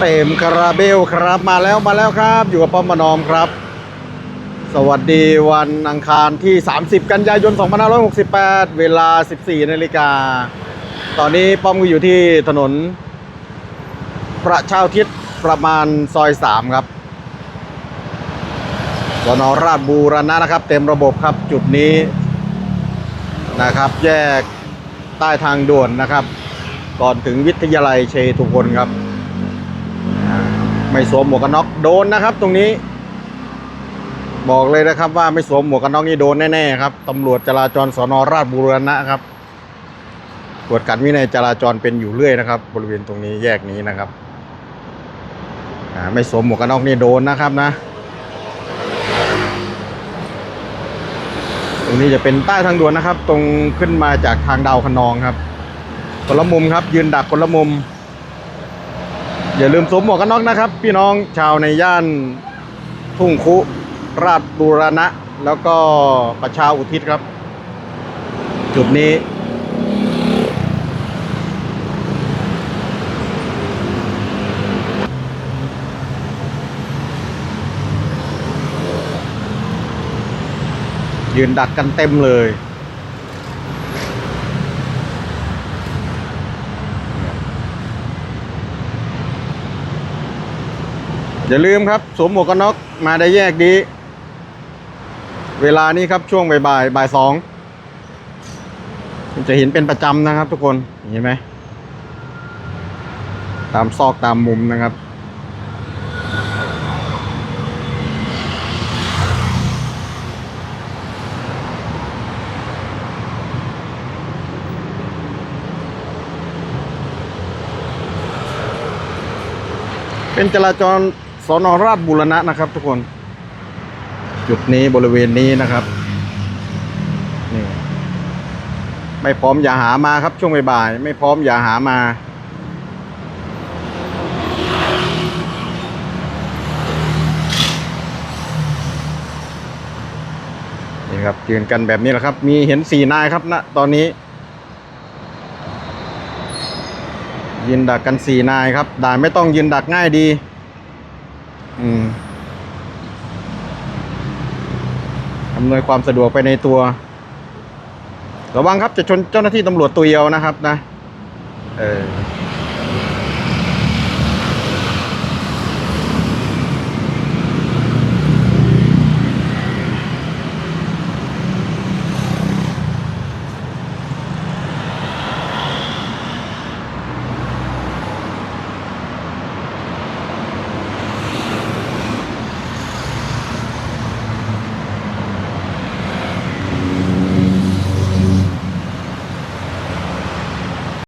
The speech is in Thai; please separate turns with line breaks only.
เต็มคาราเบลครับมาแล้วมาแล้วครับ อยู่กับป้อมมานอมครับ สวัสดีวันอังคารที่ 30 กันยายน 2568 เวลา 14นาฬิกา ตอนนี้ป้อมก็อยู่ที่ถนน ประชาทิศประมาณซอย 3 ครับสนราชบูรณะนะครับ เต็มระบบครับจุดนี้นะครับ แยกใต้ทางด่วนนะครับ ก่อนถึงวิทยาลัยเชตุพนครับ ไม่สวมหมวกกันน็อกโดนนะครับ ตรงนี้ บอกเลยนะครับว่าไม่สวมหมวกกันน็อกนี่โดนแน่ๆครับตำรวจจราจรสนราชบุรณะครับตรวจการวินัยจราจรเป็นอยู่เรื่อยนะครับ บริเวณตรงนี้แยกนี้นะครับไม่สวมหมวกกันน็อกนี่โดนนะครับนะ ตรงนี้จะเป็นใต้ทางด่วนนะครับ ตรงขึ้นมาจากทางดาวคะนองครับคนละมุมครับ ยืนดักคนละมุม อย่าลืมสวมหมวกกันน็อกนะครับ พี่น้องชาวในย่านทุ่งคุราชบูรณะ แล้วก็ประชาอุทิศครับ จุดนี้ ยืนดักกันเต็มเลย อย่าลืมครับ สวมหมวกกันน็อกมาได้แยกดี เวลานี้ครับช่วงบ่ายบ่ายสองจะเห็นเป็นประจำนะครับ ทุกคนเห็นไหมตามซอกตามมุมนะครับ เป็นจราจร สอนอราชบุรณะนะครับ ทุกคน จุดนี้บริเวณนี้นะครับนี่ไม่พร้อมอย่าหามาครับช่วงบ่ายๆไม่พร้อมอย่าหามานี่ครับยืนกันแบบนี้แหละครับ มีเห็นสี่นายครับณตอนนี้ยืนดักกันสี่นายครับด่านไม่ต้องยืนดักง่ายดี อืมอำนวยความสะดวกไปในตัว ระวังครับจะชนเจ้าหน้าที่ตำรวจตัวเดียวนะครับ นะ เออ